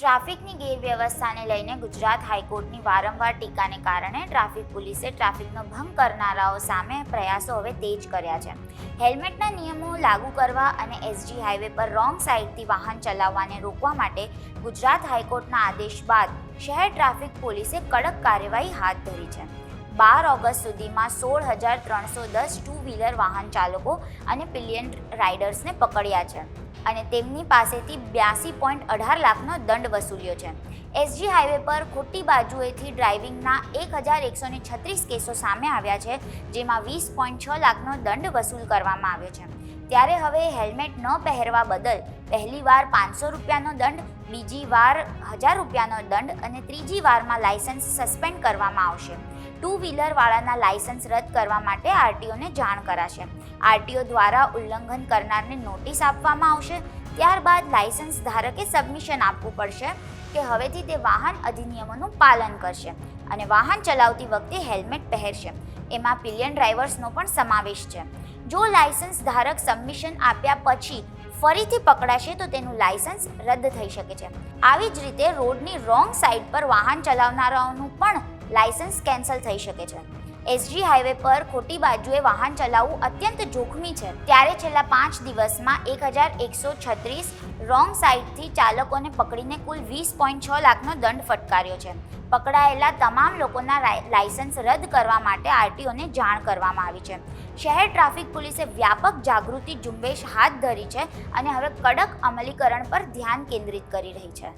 ટ્રાફિકની ગેરવ્યવસ્થાને લઈને ગુજરાત હાઈકોર્ટની વારંવાર ટીકાને કારણે ટ્રાફિક પોલીસે ટ્રાફિકનો ભંગ કરનારાઓ સામે પ્રયાસો હવે તેજ કર્યા છે. હેલ્મેટના નિયમો લાગુ કરવા અને એસજી હાઈવે પર રોંગ સાઈડથી વાહન ચલાવવાને રોકવા માટે ગુજરાત હાઈકોર્ટના આદેશ બાદ શહેર ટ્રાફિક પોલીસે કડક કાર્યવાહી હાથ ધરી છે. બાર ઓગસ્ટ સુધીમાં સોળ હજાર ત્રણસો દસ ટુ વ્હીલર વાહન ચાલકો અને પિલિયન રાઇડર્સને પકડ્યા છે. અને તેમની પાસેથી બ્યાસી પોઈન્ટ અઢાર લાખનો દંડ વસૂલ્યો છે. એસજી હાઈવે પર ખોટી બાજુએથી ડ્રાઇવિંગના એક હજાર એકસો ને છત્રીસ કેસો સામે આવ્યા છે, જેમાં વીસ પોઈન્ટ છ લાખનો દંડ વસૂલ કરવામાં આવ્યો છે. ત્યારે હવે હેલ્મેટ ન પહેરવા બદલ પહેલી વાર પાંચસો રૂપિયાનો દંડ, બીજી વાર હજાર રૂપિયાનો દંડ અને ત્રીજી વારમાં લાયસન્સ સસ્પેન્ડ કરવામાં આવશે. ટુ વ્હીલરવાળાના લાયસન્સ રદ કરવા માટે આરટીઓને જાણ કરાશે. આરટીઓ દ્વારા ઉલ્લંઘન કરનારને નોટિસ આપવામાં આવશે. ત્યારબાદ લાયસન્સ ધારકે સબમિશન આપવું પડશે. કે હવેથી તે વાહન અધિનિયમોનું પાલન કરશે અને વાહન ચલાવતી વખતે હેલ્મેટ પહેરશે. એમાં પિલિયન ડ્રાઈવર્સનો પણ સમાવેશ છે. જો લાયસન્સ ધારક સબમિશન આપ્યા પછી ફરીથી પકડાશે તો તેનું લાયસન્સ રદ થઈ શકે છે. આવી જ રીતે રોડની રોંગ સાઈડ પર વાહન ચલાવનારાઓનું પણ લાયસન્સ કેન્સલ થઈ શકે છે. એસજી હાઈવે પર ખોટી બાજુએ વાહન ચલાવવું અત્યંત જોખમી છે. ત્યારે છેલ્લા પાંચ દિવસમાં એક હજાર એકસો છત્રીસ રોંગ સાઈડથી ચાલકોને પકડીને કુલ વીસ પોઈન્ટ છ લાખનો દંડ ફટકાર્યો છે. પકડાયેલા તમામ લોકોના લાયસન્સ રદ કરવા માટે આરટીઓને જાણ કરવામાં આવી છે. શહેર ટ્રાફિક પોલીસે વ્યાપક જાગૃતિ ઝુંબેશ હાથ ધરી છે અને હવે કડક અમલીકરણ પર ધ્યાન કેન્દ્રિત કરી રહી છે.